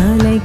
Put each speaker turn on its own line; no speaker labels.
காலை